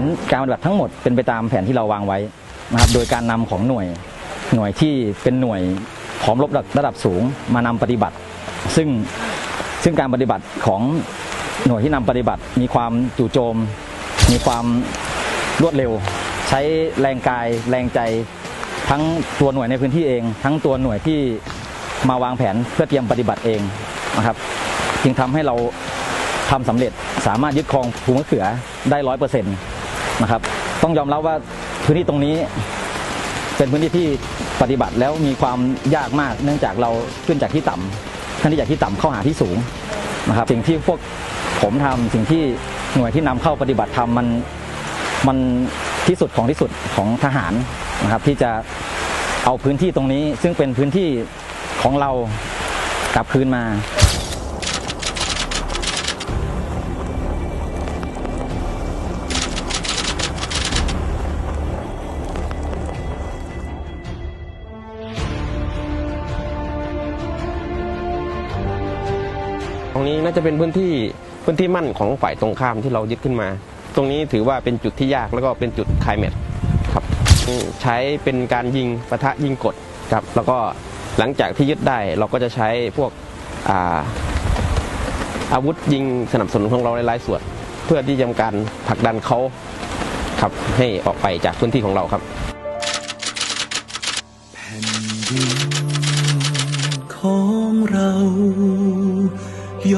นการปฏิบัติทั้งหมดเป็นไปตามแผนที่เราวางไว้นะครับโดยการนำของหน่วยหน่วยที่เป็นหน่วยพร้อมรบระดับสูงมานำปฏิบัติ ซึ่งซึ่งการปฏิบัติของหน่วยที่นำปฏิบัติ มีความจู่โจม มีความรวดเร็ว ใช้แรงกายแรงใจทั้งตัวหน่วยในพื้นที่เอง ทั้งตัวหน่วยที่มาวางแผนเพื่อเตรียมปฏิบัติเองนะครับ จึงทำให้เราทำสำเร็จสามารถยึดครองภูมะเขือได้ร้อยเปอร์เซ็นต์ นะครับ ต้องยอมรับว่าพื้นที่ตรงนี้ เป็นพื้นที่ที่ปฏิบัติแล้วมีความยากมาก เนื่องจากเราขึ้นจากที่ต่ำขึ้นจากที่ต่ำเข้าหาที่สูงนะครับ สิ่งที่พวกผมทำสิ่งที่หน่วยที่นำเข้าปฏิบัติทำมันมันที่สุดของที่สุดของทหารนะครับ ที่จะเอาพื้นที่ตรงนี้ ซึ่งเป็นพื้นที่ของเรากลับคืนมา รงนี้น่าจะเป็นพื้นที่พื้นที่มั่นของฝ่ายตรงข้ามที่เรายึดขึ้นมา ตรงนี้ถือว่าเป็นจุดที่ยากแล้วก็เป็นจุดคลายแมทครับใช้เป็นการยิงปะทะยิงกดครับแล้วก็หลังจากที่ยึดได้เราก็จะใช้พวกอาอาวุธยิงสนับสนุนของเราหลายส่วน เพื่อที่จะทำการผลักดันเขาครับให้ออกไปจากพื้นที่ของเราครับ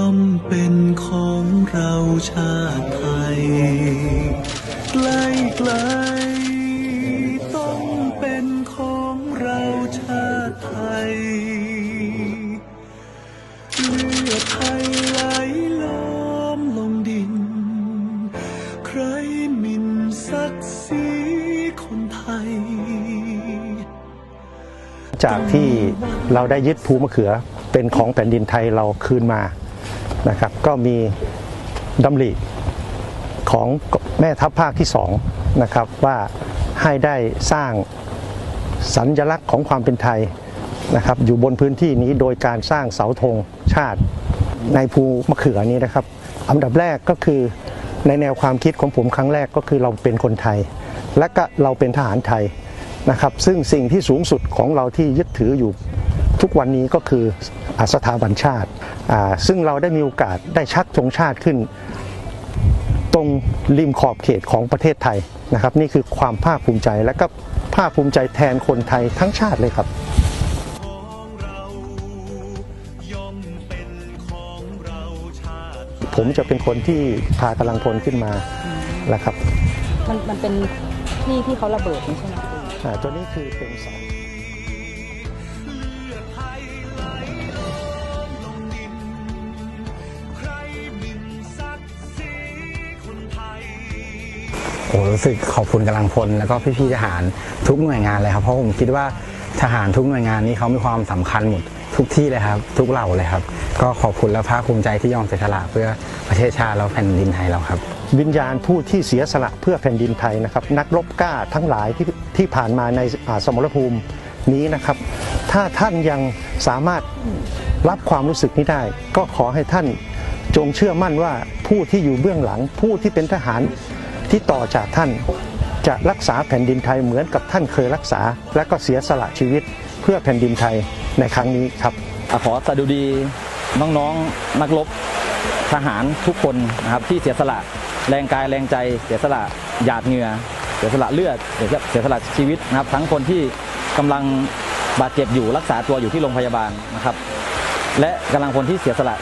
ย่อมเป็นของเราชาติไทย ใกล้ไกลต้องเป็นของเราชาติไทยเลือดไทยไหลล้อมลงดิน ใครมินศักดิ์ศรีคนไทย จากที่เราได้ยึดภูมะเขือเป็นของแผ่นดินไทยเราคืนมา นะครับ ก็มีดำริของแม่ทัพภาคที่สองนะครับว่าให้ได้สร้างสัญลักษณ์ของความเป็นไทยนะครับ อยู่บนพื้นที่นี้โดยการสร้างเสาธงชาติในภูมะเขือนี้นะครับอันดับแรกก็คือในแนวความคิดของผมครั้งแรกก็คือเราเป็นคนไทย และก็เราเป็นทหารไทยนะครับ ซึ่งสิ่งที่สูงสุดของเราที่ยึดถืออยู่ทุกวันนี้ก็คือ สถาบันชาติอ่าซึ่งเราได้มีโอกาสได้ชักธงชาติขึ้น ตรงริมขอบเขตของประเทศไทยนะครับ นี่คือความภาคภูมิใจและก็ภาคภูมิใจแทนคนไทยทั้งชาติเลยครับของเราย่อมเป็นของเราชาติผมจะเป็นคนที่พากำลังพลขึ้นมานะครับ มันมันเป็นที่ที่เขาระเบิดนี่ใช่ไหมอ่าตัวนี้คือเป็นเสา โอ้รู้สึกขอบคุณกำลังพลแล้วก็พี่ๆทหารทุกหน่วยงานเลยครับ เพราะผมคิดว่าทหารทุกหน่วยงานนี้เขามีความสำคัญหมดทุกที่เลยครับ ทุกเหล่าเลยครับ ก็ขอบคุณและภาคภูมิใจที่ยอมเสียสละเพื่อประเทศชาติแล้วแผ่นดินไทยเราครับ วิญญาณผู้ที่เสียสละเพื่อแผ่นดินไทยนะครับ นักรบกล้าทั้งหลายที่ที่ผ่านมาในสมรภูมินี้นะครับ ถ้าท่านยังสามารถรับความรู้สึกนี้ได้ ก็ขอให้ท่านจงเชื่อมั่นว่าผู้ที่อยู่เบื้องหลังผู้ที่เป็นทหาร ที่ต่อจากท่านจะรักษาแผ่นดินไทยเหมือนกับท่านเคยรักษา และก็เสียสละชีวิตเพื่อแผ่นดินไทยในครั้งนี้ครับอขอสดุดีน้องๆนักรบทหารทุกคนนะครับที่เสียสละแรงกายแรงใจ เสียสละหยาดเหงื่อเสียสละเลือดเสียเสียสละชีวิตนะครับ ทั้งคนที่กำลังบาดเจ็บอยู่รักษาตัวอยู่ที่โรงพยาบาลนะครับ และกำลังคนที่เสียสละ